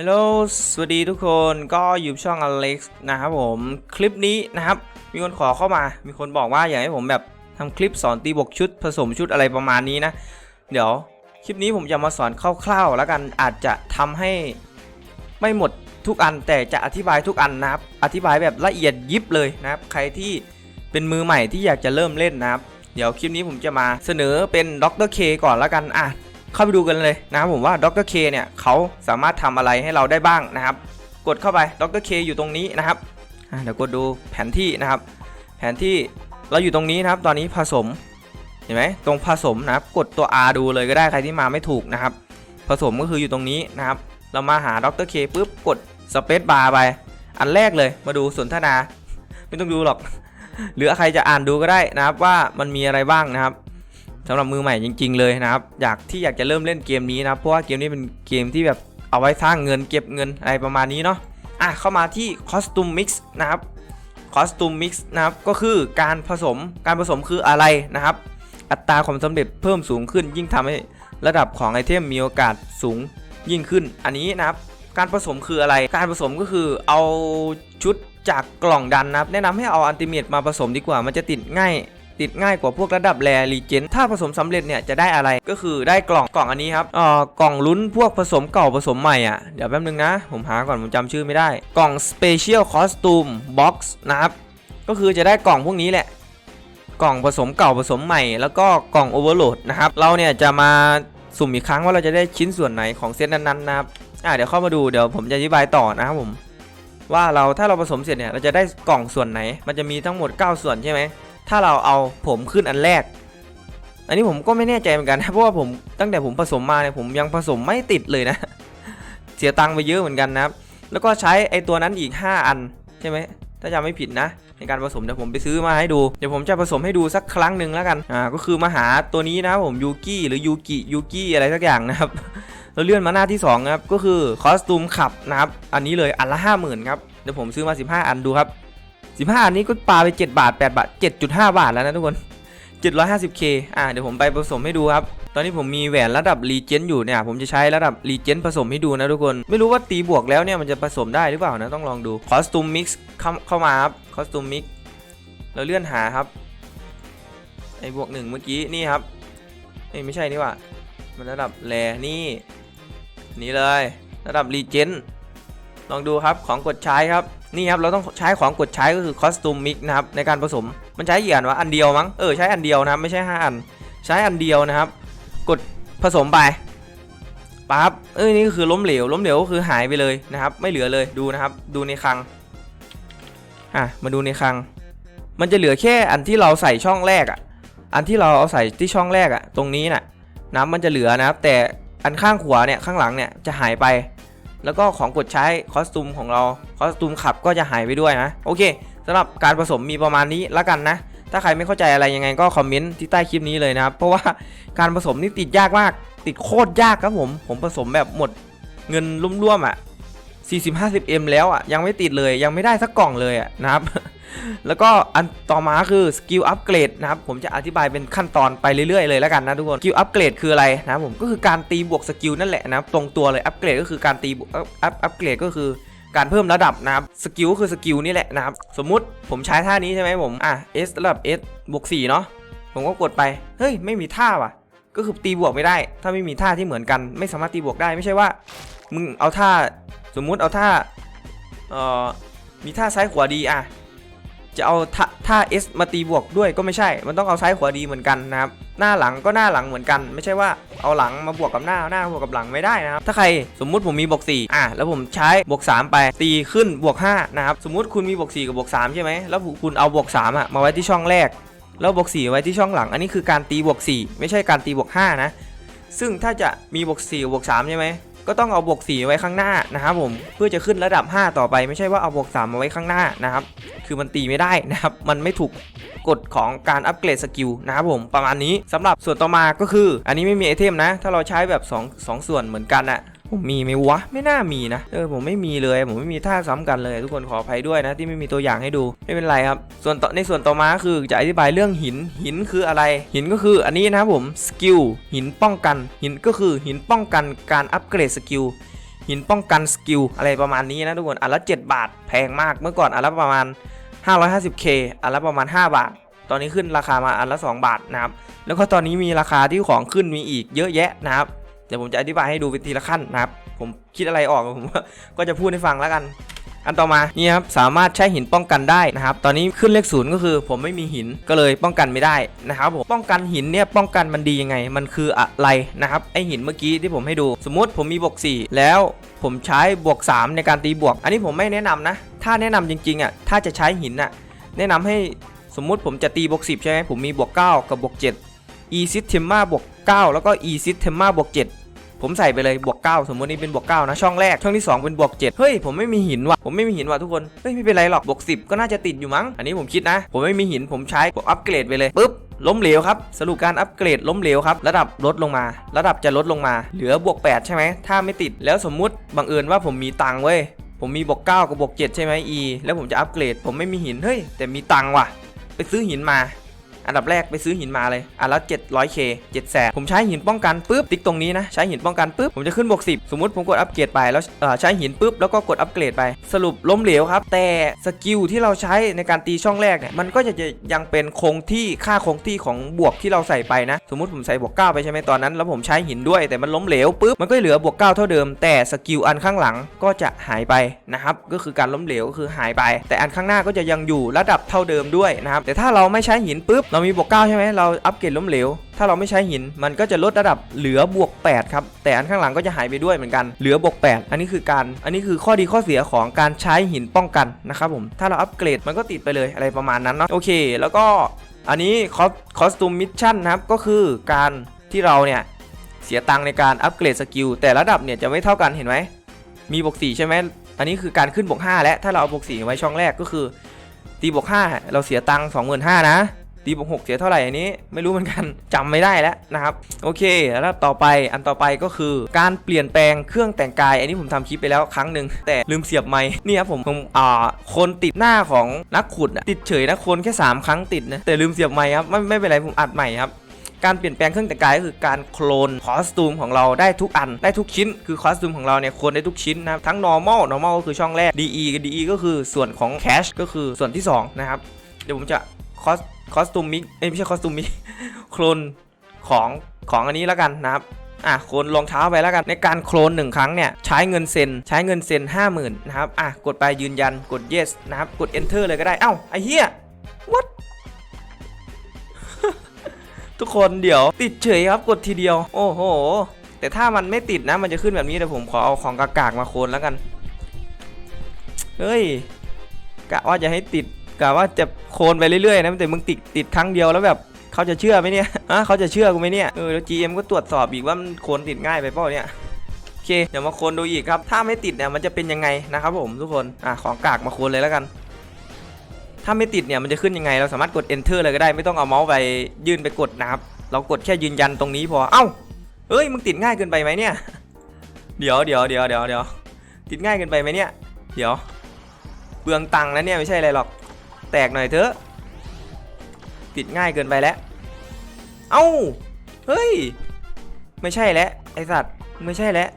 ฮัลโหล สวัสดีทุกคน ก็อยู่ช่อง Alex นะครับผม คลิปนี้นะครับ มีคนขอเข้ามา มีคนบอกว่าอยากให้ผมแบบทำคลิปสอนตีบกชุดผสมชุดอะไรประมาณนี้นะ เดี๋ยวคลิปนี้ผมจะมาสอนคร่าวๆ แล้วกัน อาจจะทำให้ไม่หมดทุกอัน แต่จะอธิบายทุกอันนะครับ อธิบายแบบละเอียดยิบเลยนะครับ ใครที่เป็นมือใหม่ที่อยากจะเริ่มเล่นนะครับ เดี๋ยวคลิปนี้ผมจะมาเสนอเป็นดรเคก่อนแล้วกัน อะ เข้าไปดูกันเลยนะครับผมว่าดรเคเนี่ยเขาสามารถทำอะไรให้เราได้บ้างนะครับ กดเข้าไปดรเคอยู่ตรงนี้นะครับเดี๋ยวกดดูแผนที่นะครับ แผนที่เราอยู่ตรงนี้นะครับ ตอนนี้ผสมเห็นไหมตรงผสมนะครับ กดตัว R ดูเลยก็ได้ใครที่มาไม่ถูกนะครับ ผสมก็คืออยู่ตรงนี้นะครับ เรามาหาดรเคปุ๊บกดสเปซบาร์ไป อันแรกเลยมาดูสนทนา ไม่ต้องดูหรอก หรือใครจะอ่านดูก็ได้นะครับว่ามันมีอะไรบ้างนะครับ สำหรับมือใหม่จริง ๆเลยนะครับอยากที่อยากจะเริ่มเล่นเกมนี้นะเพราะว่าเกมนี้เป็นเกมที่แบบเอาไว้สร้างเงินเก็บเงินอะไรประมาณนี้เนาะอะเข้ามาที่ Costume Mix นะครับ Costume Mix นะครับก็คือการผสมการผสมคืออะไรนะครับ อัตราความสำเร็จเพิ่มสูงขึ้น ยิ่งทำให้ระดับของไอเทมมีโอกาสสูงยิ่งขึ้น อันนี้นะครับการผสมคืออะไร การผสมก็คือเอาชุดจากกล่องดันนะครับ แนะนำให้เอาอันติเมตมาผสมดีกว่า มันจะติดง่าย ติดง่ายกว่าพวกระดับแรรีเจนถ้าผสมสำเร็จเนี่ยจะได้อะไรก็คือได้กล่องกล่องอันนี้ครับเอ่อกล่องลุ้นพวกผสมเก่าผสมใหม่อะเดี๋ยวแป๊บนึงนะ ผมหาก่อนผมจำชื่อไม่ได้ กล่อง Special Costume Box นะครับก็คือจะได้กล่องพวกนี้แหละ กล่องผสมเก่าผสมใหม่ แล้วก็กล่อง Overload นะครับเราเนี่ยจะมาสุ่มอีกครั้งว่าเราจะได้ชิ้นส่วนไหนของเซตนั้นๆนะครับอ่าเดี๋ยวเข้ามาดูเดี๋ยวผมจะอธิบายต่อนะครับผมว่าเราถ้าเราผสมเสร็จเนี่ยเราจะได้กล่องส่วนไหน มันจะมีทั้งหมด 9 ส่วนใช่ไหม ถ้าเราเอาผมขึ้นอันแรก อันนี้ผมก็ไม่แน่ใจเหมือนกันนะ เพราะว่าผมตั้งแต่ผมผสมมาเนี่ยผมยังผสมไม่ติดเลยนะ เสียตังค์ไปเยอะเหมือนกันนะครับ แล้วก็ใช้ไอตัวนั้นอีก 5 อันใช่ไหมถ้าจำไม่ผิดนะ ในการผสมเดี๋ยวผมไปซื้อมาให้ดู เดี๋ยวผมจะผสมให้ดูสักครั้งหนึ่งแล้วกัน อ่าก็คือมาหาตัวนี้นะครับผมยูกิหรือยูกิยูกิอะไรสักอย่างนะครับเราเลื่อนมาหน้าที่2นะครับก็คือคอสตูมขับนะครับอันนี้เลยอันละ 50,000ครับเดี๋ยวผมซื้อมา 15 อันดูครับ 15อันนี้ก็ปาไป7บาท8บาท7.5บาทแล้วนะทุกคน 750k อ่าเดี๋ยวผมไปผสมให้ดูครับตอนนี้ผมมีแหวนระดับรีเจนอยู่เนี่ยผมจะใช้ระดับรีเจนผสมให้ดูนะทุกคน ไม่รู้ว่าตีบวกแล้วเนี่ยมันจะผสมได้หรือเปล่านะต้องลองดูคอสตูมมิกซ์เข้ามาครับคอสตูมมิกเราเลื่อนหาครับไอ้บวกหนึ่งเมื่อกี้นี่ครับเอ้ไม่ใช่นี่ว่ามันระดับแรนี่นี่เลย ระดับรีเจนลองดูครับของกดใช้ครับ นี่ครับเราต้องใช้ของกดใช้ก็คือคอสตูมมิกนะครับในการผสมมันใช้กี่อันวะอันเดียวมั้งเออใช้อันเดียวนะครับไม่ใช่ 5 อัน ใช้อันเดียวนะครับ กดผสมไปปั๊บเอ้ยนี่ก็คือล้มเหลวล้มเหลวก็คือหายไปเลยนะครับ ไม่เหลือเลยดูนะครับ ดูในคลังอะมาดูในคลัง มันจะเหลือแค่อันที่เราใส่ช่องแรกอะ อันที่เราเอาใส่ที่ช่องแรกอะ ตรงนี้น่ะน้ำมันจะเหลือนะครับ แต่อันข้างขวาเนี่ยข้างหลังเนี่ยจะหายไป แล้วก็ของกดใช้คอสตูมของเราคอสตูมขับก็จะหายไปด้วยนะโอเคสำหรับการผสมมีประมาณนี้ละกันนะ ถ้าใครไม่เข้าใจอะไรยังไงก็คอมเมนต์ที่ใต้คลิปนี้เลยนะครับ เพราะว่าการผสมนี่ติดยากมาก ติดโคตรยากครับผม ผมผสมแบบหมดเงินร่วมๆอะ 40-50M แล้วอะยังไม่ติดเลยยังไม่ได้สักกล่องเลยอะนะครับ แล้วก็อันต่อมาคือสกิลอัปเกรดนะครับผมจะอธิบายเป็นขั้นตอนไปเรื่อยๆเลยแล้วกันนะทุกคนสกิลอัปเกรดคืออะไรนะผมก็คือการตีบวกสกิลนั่นแหละนะครับตรงตัวเลยอัปเกรดก็คือการตีบวกอัพอัปเกรดก็คือการเพิ่มระดับนะครับสกิลก็คือสกิลนี่แหละนะครับสมมุติผมใช้ท่านี้ใช่ไหมผมอะ S ระดับ S บวก4เนาะผมก็กดไปเฮ้ยไม่มีท่าว่ะ ก็คือตีบวกไม่ได้ ถ้าไม่มีท่าที่เหมือนกัน ไม่สามารถตีบวกได้ไม่ใช่ว่ามึงเอาท่าสมมุติเอาท่าเอ่อมีท่าซ้ายขวาดีอะ จะเอาท่าท่า S มาตีบวกด้วยก็ไม่ใช่ มันต้องเอาซ้ายขวาดีเหมือนกันนะครับ หน้าหลังก็หน้าหลังเหมือนกัน ไม่ใช่ว่าเอาหลังมาบวกกับหน้า หน้าบวกกับหลังไม่ได้นะครับ ถ้าใครสมมุติผมมีบวก4อะ แล้วผมใช้บวก3ไป ตีขึ้นบวก5นะครับ สมมุติคุณมีบวก4กับบวก3ใช่ไหม แล้วคุณเอาบวก3อะมาไว้ที่ช่องแรก แล้วบวก4ไว้ที่ช่องหลัง อันนี้คือการตีบวก4ไม่ใช่การตีบวก5นะ ซึ่งถ้าจะมีบวก4กับบวก3ใช่ไหม ก็ต้องเอาบวก4ไว้ข้างหน้านะครับผมเพื่อจะขึ้นระดับ 5 ต่อไป ไม่ใช่ว่าเอาบวก3มาไว้ข้างหน้านะครับคือมันตีไม่ได้นะครับมันไม่ถูกกฎของการอัปเกรดสกิลนะครับผมประมาณนี้สำหรับส่วนต่อมาก็คือ อันนี้ไม่มีไอเทมนะ ถ้าเราใช้แบบ 2 2 ส่วนเหมือนกันอะ ผมมีไหมวะ ไม่น่ามีนะ เออผมไม่มีเลย ผมไม่มีท่าซ้ำกันเลย ทุกคนขออภัยด้วยนะ ที่ไม่มีตัวอย่างให้ดูไม่เป็นไรครับ ส่วนต่อในส่วนต่อมาคือจะอธิบายเรื่องหินหินคืออะไร หินก็คืออันนี้นะครับผมสกิลหินป้องกัน หินก็คือหินป้องกันการอัปเกรดสกิลหินป้องกันสกิลอะไรประมาณนี้นะทุกคนอันละ7บาทแพงมากเมื่อก่อนอันละประมาณ 550k อันละประมาณ 5 บาท ตอนนี้ขึ้นราคามาอันละ 2 บาทนะครับแล้วก็ตอนนี้มีราคาที่ของขึ้นมีอีกเยอะแยะนะครับ เดี๋ยวผมจะอธิบายให้ดูเป็นทีละขั้นนะครับ ผมคิดอะไรออกผมก็จะพูดให้ฟังแล้วกัน อันต่อมานี่ครับสามารถใช้หินป้องกันได้นะครับ ตอนนี้ขึ้นเลขศูนย์ก็คือ ผมไม่มีหินก็เลยป้องกันไม่ได้นะครับผมป้องกันหินเนี่ยป้องกันมันดียังไง มันคืออะไรนะครับไอหินเมื่อกี้ที่ผมให้ดู สมมุติผมมีบวก4แล้วผมใช้บวก 3 ในการตีบวก อันนี้ผมไม่แนะนำนะ ถ้าแนะนำจริงๆอะถ้าจะใช้หินอะแนะนำให้สมมุติผมจะตีบวก10ใช่ไหมผมมีบวก9กับบวก7 e systema บวก9แล้วก็ e systema บวก7 ผมใส่ไปเลยบวก9สมมตินี่เป็นบวก9นะช่องแรกช่องที่ 2 เป็นบวก7เฮ้ยผมไม่มีหินว่ะผมไม่มีหินว่ะทุกคนเฮ้ยไม่เป็นไรหรอกบวก10 ก็น่าจะติดอยู่มั้งอันนี้ผมคิดนะ ผมไม่มีหินผมใช้ผมอัปเกรดไปเลยปุ๊บล้มเหลวครับ สรุปการอัปเกรดล้มเหลวครับ ระดับลดลงมา ระดับจะลดลงมา เหลือบวก 8 ใช่ไหม ถ้าไม่ติดแล้วสมมุติบังเอิญว่าผมมีตังค์เว้ย ผมมีบวก 9 กับบวก 7 ใช่ไหม e แล้วผมจะอัปเกรด ผมไม่มีหิน เฮ้ย แต่มีตังค์ว่ะ ไปซื้อหินมา อันดับแรกไปซื้อหินมาเลยอันละ 700k 7แสนผมใช้หินป้องกันปุ๊บติ๊กตรงนี้นะใช้หินป้องกันปุ๊บผมจะขึ้นบวก10 สมมติผมกดอัปเกรดไปแล้วเออใช้หินปุ๊บแล้วก็กดอัปเกรดไป สรุปล้มเหลวครับ แต่สกิลที่เราใช้ในการตีช่องแรกเนี่ยมันก็จะยังเป็นคงที่ค่าคงที่ของบวกที่เราใส่ไปนะ สมมติผมใส่บวก9ไปใช่ไหมตอนนั้น แล้วผมใช้หินด้วยแต่มันล้มเหลวปุ๊บมันก็เหลือบวก9เท่าเดิม แต่สกิลอันข้างหลังก็จะหายไปนะครับก็คือการล้มเหลวก็คือหายไป แต่อันข้างหน้าก็จะยังอยู่ระดับเท่าเดิมด้วยนะครับแต่ถ้าเราไม่ใช้หินปุ๊บเเรามีบวก9ใช่ไหมเราอัปเกรดล้มเหลว ถ้าเราไม่ใช้หิน มันก็จะลดระดับเหลือบวก8ครับ แต่อันข้างหลังก็จะหายไปด้วยเหมือนกัน เหลือบวก8อันนี้คือการ อันนี้คือข้อดีข้อเสียของการใช้หินป้องกันนะครับผม ถ้าเราอัปเกรดมันก็ติดไปเลยอะไรประมาณนั้นเนาะ โอเค แล้วก็อันนี้คอสคอสตูมมิชชั่นนะครับ ก็คือการที่เราเนี่ยเสียตังค์ในการอัปเกรดสกิลแต่ระดับเนี่ยจะไม่เท่ากันเห็นไหม มีบวก4ใช่ไหมอันนี้คือการขึ้นบวก5และถ้าเราเอาบวก4ไว้ช่องแรกก็คือตีบวก5เราเสียตังค์25,000นะ ตีบวก6เสียเท่าไหร่อันนี้ ไม่รู้เหมือนกันจำไม่ได้แล้วนะครับ โอเค แล้วต่อไปอันต่อไปก็คือ การเปลี่ยนแปลงเครื่องแต่งกาย อันนี้ผมทำคลิปไปแล้วครั้งหนึ่งแต่ลืมเสียบไม้นี่ครับผมผมอ่าคนติดหน้าของนักขุดติดเฉยนะคนแค่ 3 ครั้งติดนะแต่ลืมเสียบไม้ครับไม่ไม่เป็นไรผมอัดใหม่ครับการเปลี่ยนแปลงเครื่องแต่งกายก็คือการโคลนคอสตูมของเราได้ทุกอันได้ทุกชิ้น คือคอสตูมของเราเนี่ยโคลนได้ทุกชิ้นนะครับทั้ง normal normal ก็คือช่องแรก DE กับ DE ก็คือส่วนของ cash ก็คือส่วนที่สองนะครับเดี๋ยวผมจะคอส คอสตูมมิกเอ้ยไม่ใช่คอสตูมมิกโคลนของของอันนี้แล้วกันนะครับอะโคลนรองเท้าไปแล้วกันในการโคลนหนึ่งครั้งเนี่ยใช้เงินเซ็นใช้เงินเซ็น50,000นะครับอะกดไปยืนยันกด yes นะครับกด enter เลยก็ได้เอ้าไอ้เหี้ย what ทุกคนเดี๋ยวติดเฉยครับกดทีเดียว โอ้โห แต่ถ้ามันไม่ติดนะมันจะขึ้นแบบนี้แต่ผมขอเอาของกากๆมาโคลนแล้วกัน เฮ้ยกะว่าจะให้ติด กะว่าจะโคลนไปเรื่อยๆนะแต่มึงติดติดครั้งเดียวแล้วแบบเขาจะเชื่อไหมเนี่ยอะเขาจะเชื่อกูไหมเนี่ยเออแล้ว GM ก็ตรวจสอบอีกว่ามันโคลนติดง่ายไปเปล่าเนี่ยโอเคเดี๋ยวมาโคลนดูอีกครับ ถ้าไม่ติดเนี่ยมันจะเป็นยังไงนะครับผมทุกคนอะของกากมาโคลนเลยแล้วกัน ถ้าไม่ติดเนี่ยมันจะขึ้นยังไง เราสามารถกด enter เลยก็ได้ไม่ต้องเอาเมาส์ไปยื่นไปกดนะครับเรากดแค่ยืนยันตรงนี้พอเอ้าเฮ้ยมึงติดง่ายเกินไปไหมเนี่ยเดี๋ยวเดี๋ยวเดี๋ยวเดี๋ยวเดี๋ยวติดง่ายเกินไปไหมเนี่ย เดี๋ยวเปลืองตังค์นะเนี่ยไม่ใช่อะไรหรอก แตกหน่อยเถอะ ติดง่ายเกินไปแล้ว เอ้า เฮ้ย ไม่ใช่แล้วไอสัตว์ ไม่ใช่แล้ว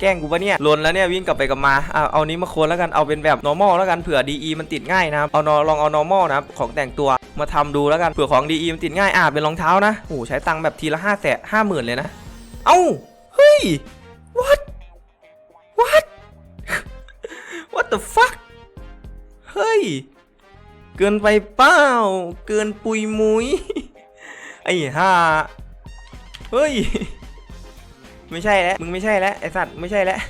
แกล้งกูปะเนี่ยลนแล้วเนี่ยวิ่งกลับไปกลับมาเอะเอานี้มาโคนแล้วกัน เอาเป็นแบบ normal แล้วกัน เผื่อ DE มันติดง่ายนะครับ เอานอลองเอา normal นะครับ ของแต่งตัวมาทำดูแล้วกัน เผื่อของ DE มันติดง่าย อะเป็นรองเท้านะโอ้ใช้ตังค์แบบทีละห้าแสนห้าหมื่นเลยนะ เอ้า เฮ้ย what what what the fuck เฮ้ย เกินไปเปล่าเกินปุยมุยไอ้ห่าเฮ้ย ไม่ใช่แล้ว มึงไม่ใช่แล้วไอสัตว์ไม่ใช่แล้ว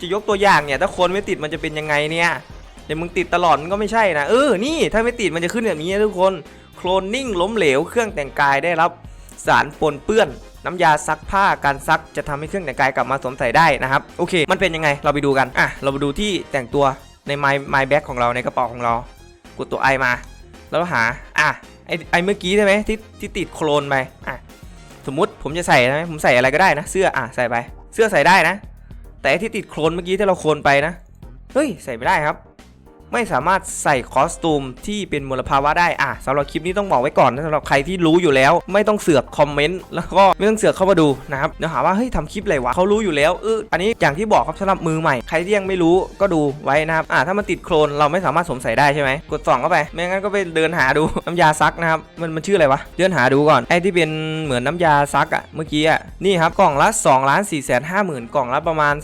จะยกตัวอย่างเนี่ย ถ้าคนไม่ติดมันจะเป็นยังไงเนี่ยเดี๋ยวมึงติดตลอดมันก็ไม่ใช่นะ เออ นี่ถ้าไม่ติดมันจะขึ้นแบบนี้นะทุกคน โคลนนิ่งล้มเหลว เครื่องแต่งกายได้รับสารปนเปื้อน น้ำยาซักผ้าการซักจะทำให้เครื่องแต่งกายกลับมาสวมใส่ได้นะครับ โอเค มันเป็นยังไง เราไปดูกัน อะ เราไปดูที่แต่งตัวใน my my bag ของเราในกระเป๋าของเรา กดตัวไอมา แล้วหา อะไอไอเมื่อกี้ใช่ไหมที่ที่ติดโคลนไปอะสมมุติผมจะใส่นะผมใส่อะไรก็ได้นะ เสื้ออะใส่ไป เสื้อใส่ได้นะ แต่ที่ติดโคลนเมื่อกี้ที่เราโคลนไปนะเฮ้ยใส่ไม่ได้ครับ ไม่สามารถใส่คอสตูมที่เป็นมลภาวะได้อะสำหรับคลิปนี้ต้องบอกไว้ก่อนนะสำหรับใครที่รู้อยู่แล้ว ไม่ต้องเสือกคอมเมนต์แล้วก็ไม่ต้องเสือกเข้ามาดูนะครับเดี๋ยวหาว่าเฮ้ยทำคลิปอะไรวะเขารู้อยู่แล้วเอออันนี้อย่างที่บอกครับสำหรับมือใหม่ใครที่ยังไม่รู้ก็ดูไว้นะครับอะถ้ามันติดโคลนเราไม่สามารถสวมใส่ได้ใช่ไหมกดส่องเข้าไป ไม่งั้นก็ไปเดินหาดูน้ำยาซักนะครับมันมันชื่ออะไรวะเดินหาดูก่อนไอ้ที่เป็นเหมือนน้ำยาซักอะเมื่อกี้อะนี่ครับกล่องละ2ล้าน4แสนห้าหมื่นกล่องละประมาณ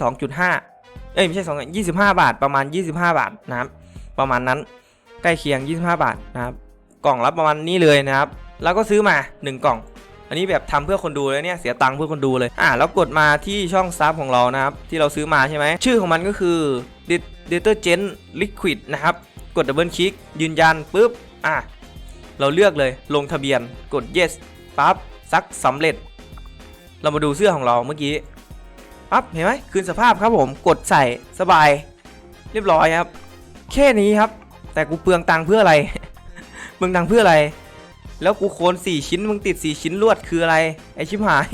2.5เอ้ยไม่ใช่2 25 บาทประมาณ 25 บาทนะครับ ประมาณนั้นใกล้เคียง 25 บาทนะครับกล่องละประมาณนี้เลยนะครับ แล้วก็ซื้อมา 1 กล่อง อันนี้แบบทำเพื่อคนดูเลยเนี่ยเสียตังค์เพื่อคนดูเลยอะแล้วกดมาที่ช่องซับของเรานะครับที่เราซื้อมาใช่ไหมชื่อของมันก็คือ Detergent Liquid นะครับกดดับเบิลคลิกยืนยันปุ๊บอะเราเลือกเลยลงทะเบียนกด yes ปั๊บซักสำเร็จ เรามาดูเสื้อของเราเมื่อกี้ปั๊บเห็นไหมคืนสภาพครับผมกดใส่สบาย เรียบร้อยครับ แค่นี้ครับ แต่กูเปลืองตังค์เพื่ออะไรเปลืองตังค์เพื่ออะไร แล้วกูโคนสี่ชิ้นมึงติดสี่ชิ้นลวดคืออะไรไอชิบหาย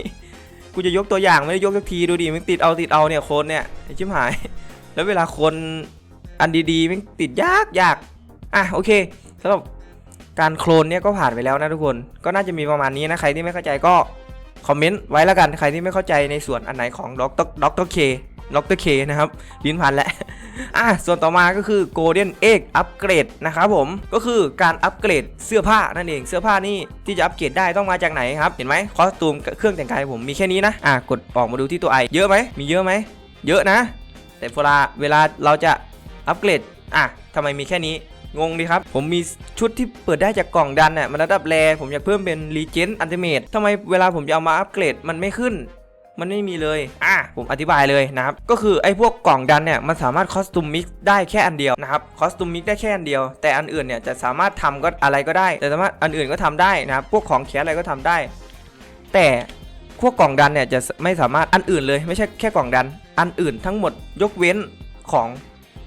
กูจะยกตัวอย่างไม่ได้ยกสักทีดูดิมึงติดเอาติดเอาเนี่ยโคนเนี่ยไอชิบหาย แล้วเวลาคนอันดีๆมึงติดยากยากอะโอเคสำหรับการโคลนเนี่ยก็ผ่านไปแล้วนะทุกคน ก็น่าจะมีประมาณนี้นะใครที่ไม่เข้าใจก็คอมเมนต์ไว้แล้วกันใครที่ไม่เข้าใจในส่วนอันไหนของด็อกด็อกเตอร์เค ด็อกเตอร์เคนะครับลิ้นพันแล้วอะส่วนต่อมาก็คือ Golden Egg Upgrade นะครับผมก็คือการอัปเกรดเสื้อผ้านั่นเองเสื้อผ้านี่ที่จะอัปเกรดได้ต้องมาจากไหนครับเห็นไหมคอสตูมเครื่องแต่งกายผมมีแค่นี้นะอะกดออกมาดูที่ตัวไอเยอะไหมมีเยอะไหมเยอะนะ แต่เวลาเวลาเราจะอัปเกรดอะทำไมมีแค่นี้งงดีครับ ผมมีชุดที่เปิดได้จากกล่องดันน่ะมันระดับแรผมอยากเพิ่มเป็น Legend Ultimate ทำไมเวลาผมจะเอามาอัปเกรดมันไม่ขึ้น มันไม่มีเลยอะผมอธิบายเลยนะครับก็คือไอ้พวกกล่องดันเนี่ยมันสามารถคอสตูมมิกได้แค่อันเดียวนะครับคอสตูมมิกได้แค่อันเดียว แต่อันอื่นเนี่ยจะสามารถทำก็อะไรก็ได้ แต่สามารถอันอื่นก็ทำได้นะครับพวกของแคสอะไรก็ทำได้ แต่พวกกล่องดันเนี่ยจะไม่สามารถอันอื่นเลยไม่ใช่แค่กล่องดัน อันอื่นทั้งหมดยกเว้นของ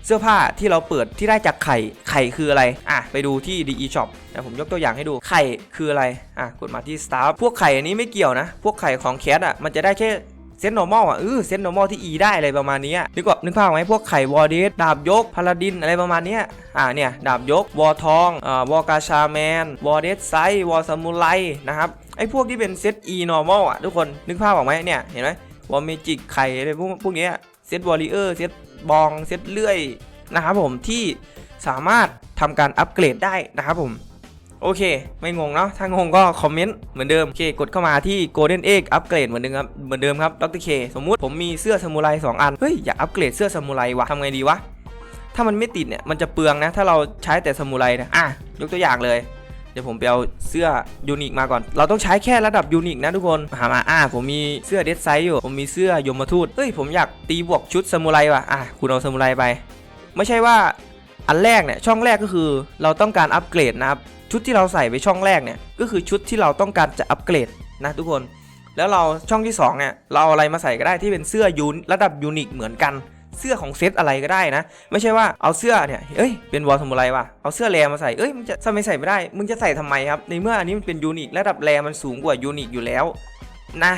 เสื้อผ้าที่เราเปิดที่ได้จากไข่ไข่คืออะไรอะไปดูที่ DE Shop นะผมยกตัวอย่างให้ดูไข่คืออะไรอะกดมาที่ Start พวกไข่อันนี้ไม่เกี่ยวนะ พวกไข่ของแคสอะมันจะได้แค่เซน normal อะเออเซน normal ที่ E ได้อะไรประมาณนี้นึกว่านึกภาพไหมพวกไข่วอร์เดสดาบยกพาลาดินอะไรประมาณเนี้ยอ่าเนี่ยดาบยกวอทองอ่าวอกาชาแมนวอร์เดสไซวอร์ซามูไรนะครับไอ้พวกที่เป็นเซต E normal อะทุกคนนึกภาพออกไหมเนี่ยเห็นไหมวอร์เมจิกไข่อะไรพวกพวกเนี้ยเซตวอริเออร์เซต บองเซตเลื่อยนะครับผมที่สามารถทำการอัปเกรดได้นะครับผมโอเค ไม่งงเนาะถ้างงก็คอมเมนต์เหมือนเดิม โอเค กดเข้ามาที่ Golden Egg อัปเกรดเหมือนเดิมครับ เหมือนเดิมครับดรเคสมมุติผมมีเสื้อซามูไร2อัน เฮ้ย อยากอัปเกรดเสื้อซามูไรวะทำไงดีวะ ถ้ามันไม่ติดเนี่ย มันจะเปลืองนะ ถ้าเราใช้แต่ซามูไรนะ อะ ยกตัวอย่างเลย เดี๋ยวผมไปเอาเสื้อยูนิคมาก่อน เราต้องใช้แค่ระดับยูนิคนะทุกคนหามาอะผมมีเสื้อเดดไซส์อยู่ ผมมีเสื้อยมทูตเฮ้ยผมอยากตีบวกชุดซามูไรว่ะอะคุณเอาซามูไรไป ไม่ใช่ว่าอันแรกเนี่ยช่องแรกก็คือเราต้องการอัปเกรดนะครับชุดที่เราใส่ไปช่องแรกเนี่ยก็คือชุดที่เราต้องการจะอัปเกรดนะทุกคน แล้วเราช่องที่2เนี่ยเราเอาอะไรมาใส่ก็ได้ที่เป็นเสื้อยูนระดับยูนิคเหมือนกัน เสื้อของเซตอะไรก็ได้นะ ไม่ใช่ว่าเอาเสื้อเนี่ยเอ้ยเป็นวอลสมุไรว่ะเอาเสื้อแรมาใส่เอ้ยมึงจะทำไมใส่ไม่ได้ มึงจะใส่ทำไมครับ ในเมื่ออันนี้มันเป็นยูนิคระดับแรมันสูงกว่ายูนิคอยู่แล้วนะ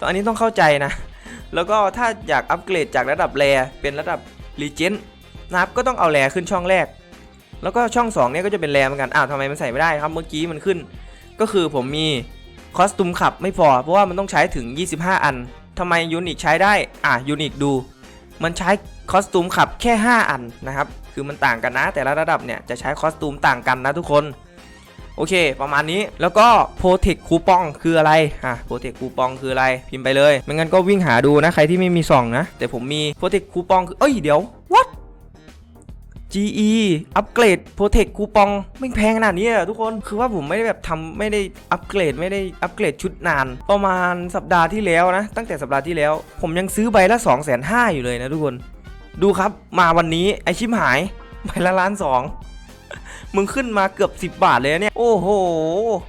ตอนนี้ต้องเข้าใจนะ แล้วก็ถ้าอยากอัปเกรดจากระดับแรเป็นระดับรีเจนนะครับก็ต้องเอาแรขึ้นช่องแรก แล้วก็ช่อง2เนี่ยก็จะเป็นแรเหมือนกันอ้าวทำไมมันใส่ไม่ได้ครับเมื่อกี้มันขึ้น ก็คือผมมีคอสตูมขับไม่พอเพราะว่ามันต้องใช้ถึง 25 อันทำไมยูนิคใช้ได้ อะยูนิคดู มันใช้คอสตูมขับแค่ 5 อันนะครับ คือมันต่างกันนะ แต่ละระดับเนี่ยจะใช้คอสตูมต่างกันนะทุกคน โอเค ประมาณนี้ แล้วก็โปรเทคคูปองคืออะไร อะโปรเทคคูปองคืออะไร พิมพ์ไปเลย ไม่งั้นก็วิ่งหาดูนะ ใครที่ไม่มีส่องนะ แต่ผมมีโปรเทคคูปองคือเอ้ย เดี๋ยว GE อัปเกรดโปรเทคคูปองไม่แพงขนาดนี้อะทุกคนคือว่าผมไม่ได้แบบทำไม่ได้อัปเกรดไม่ได้อัปเกรดชุดนาน ประมาณสัปดาห์ที่แล้วนะ ตั้งแต่สัปดาห์ที่แล้ว ผมยังซื้อใบละ2 5 0 0 0 0อยู่เลยนะทุกคน ดูครับมาวันนี้ไอชิมหายใบละล้านสอง มึงขึ้นมาเกือบ 10 บาทเลยนะเนี่ย โอ้โห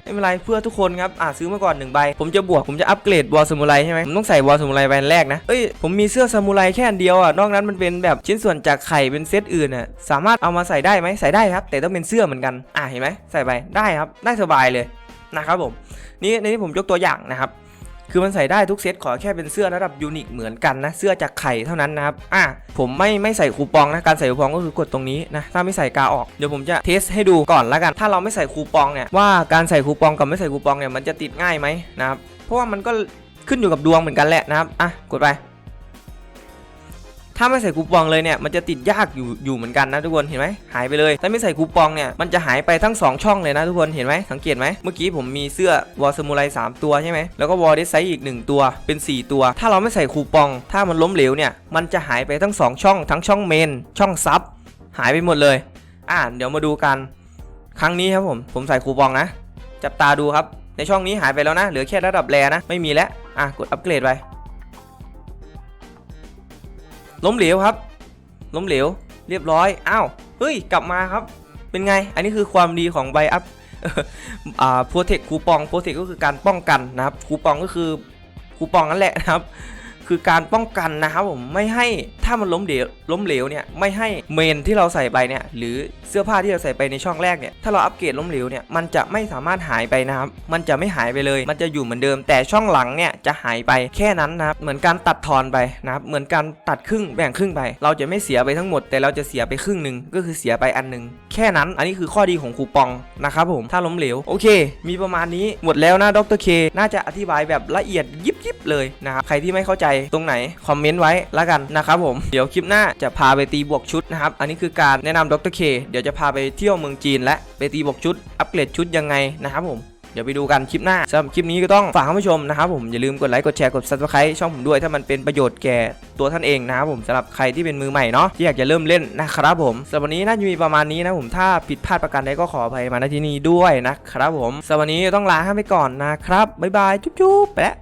ไม่เป็นไรเพื่อทุกคนครับ อ่าซื้อมาก่อน1ใบ ผมจะบวก ผมจะอัปเกรดวอลซามูไรใช่ไหมผมต้องใส่วอลซามูไรใบแรกนะ เอ้ย ผมมีเสื้อซามูไรแค่อันเดียวอะ นอกนั้นมันเป็นแบบชิ้นส่วนจากไข่เป็นเซตอื่นอะ สามารถเอามาใส่ได้ไหมใส่ได้ครับ แต่ต้องเป็นเสื้อเหมือนกัน อ่าเห็นไหมใส่ไป ได้ครับ ได้สบายเลยนะครับผม นี่ในนี้ผมยกตัวอย่างนะครับ คือมันใส่ได้ทุกเซตขอแค่เป็นเสื้อระดับยูนิคเหมือนกันนะเสื้อจากไข่เท่านั้นนะครับอะผมไม่ไม่ใส่คูปองนะการใส่คูปองก็คือกดตรงนี้นะถ้าไม่ใส่กาออกเดี๋ยวผมจะเทสให้ดูก่อนละกัน ถ้าเราไม่ใส่คูปองเนี่ยว่าการใส่คูปองกับไม่ใส่คูปองเนี่ยมันจะติดง่ายไหมนะครับเพราะว่ามันก็ขึ้นอยู่กับดวงเหมือนกันแหละนะครับอะกดไป ถ้าไม่ใส่คูปองเลยเนี่ยมันจะติดยากอยู่อยู่เหมือนกันนะทุกคนเห็นไหมหายไปเลยถ้าไม่ใส่คูปองเนี่ยมันจะหายไปทั้ง 2 ช่องเลยนะทุกคนเห็นไหมสังเกตไหมเมื่อกี้ผมมีเสื้อวอลสมุไร3ตัวใช่ไหมแล้วก็วอลเดไซอีก 1 ตัวเป็น 4 ตัว ถ้าเราไม่ใส่คูปอง ถ้ามันล้มเหลวเนี่ยมันจะหายไปทั้ง 2 ช่อง ทั้งช่องเมน ช่องซับหายไปหมดเลยอ่าเดี๋ยวมาดูกัน ครั้งนี้ครับผมผมใส่คูปองนะ จับตาดูครับในช่องนี้หายไปแล้วนะเหลือแค่ระดับแรนะไม่มีแล้วอะกดอัปเกรดไป ล้มเหลวครับ ล้มเหลว เรียบร้อย อ้าว เฮ้ย กลับมาครับ เป็นไง อันนี้คือความดีของใบอัพอ่าโปรเทคคูปองโปรเทคก็คือการป้องกันนะครับ คูปองก็คือคูปองนั่นแหละนะครับ คือการป้องกันนะครับผมไม่ให้ถ้ามันล้มเหลวล้มเหลวเนี่ยไม่ให้เมนที่เราใส่ไปเนี่ยหรือเสื้อผ้าที่เราใส่ไปในช่องแรกเนี่ยถ้าเราอัปเกรดล้มเหลวเนี่ยมันจะไม่สามารถหายไปนะครับมันจะไม่หายไปเลย มันจะอยู่เหมือนเดิม แต่ช่องหลังเนี่ยจะหายไปแค่นั้นนะครับเหมือนการตัดทอนไปนะครับเหมือนการตัดครึ่งแบ่งครึ่งไป เราจะไม่เสียไปทั้งหมด แต่เราจะเสียไปครึ่งหนึ่งก็คือเสียไปอันหนึ่งแค่นั้นอันนี้คือข้อดีของคูปองนะครับผมถ้าล้มเหลวโอเค มีประมาณนี้หมดแล้วนะดรเคน่าจะอธิบายแบบละเอียดยิบยิบๆเลยนะครับใครที่ไม่เข้าใจตรงไหนคอมเมนต์ไว้แล้วกันนะครับผมเดี๋ยวคลิปหน้าจะพาไปตีบวกชุดนะครับอันนี้คือการแนะนำดรเคเดี๋ยวจะพาไปเที่ยวเมืองจีน และไปตีบวกชุด อัปเกรดชุดยังไงนะครับผมเดี๋ยวไปดูกันคลิปหน้าสำหรับคลิปนี้ก็ต้องฝากท่านผู้ชมนะครับผมอย่าลืมกดไลค์กดแชร์กด subscribe ช่องผมด้วยถ้ามันเป็นประโยชน์แก่ตัวท่านเองนะครับผมสำหรับใครที่เป็นมือใหม่เนาะที่อยากจะเริ่มเล่นนะครับผมสำหรับวันนี้น่าจะมีประมาณนี้นะผมถ้าผิดพลาดประการใดก็ขออภัยมาณที่นี้ด้วยนะครับผมสำหรับวันนี้ต้องลาท่าไปก่อนนะครับบ๊ายบายจุ๊บๆไปแล้ว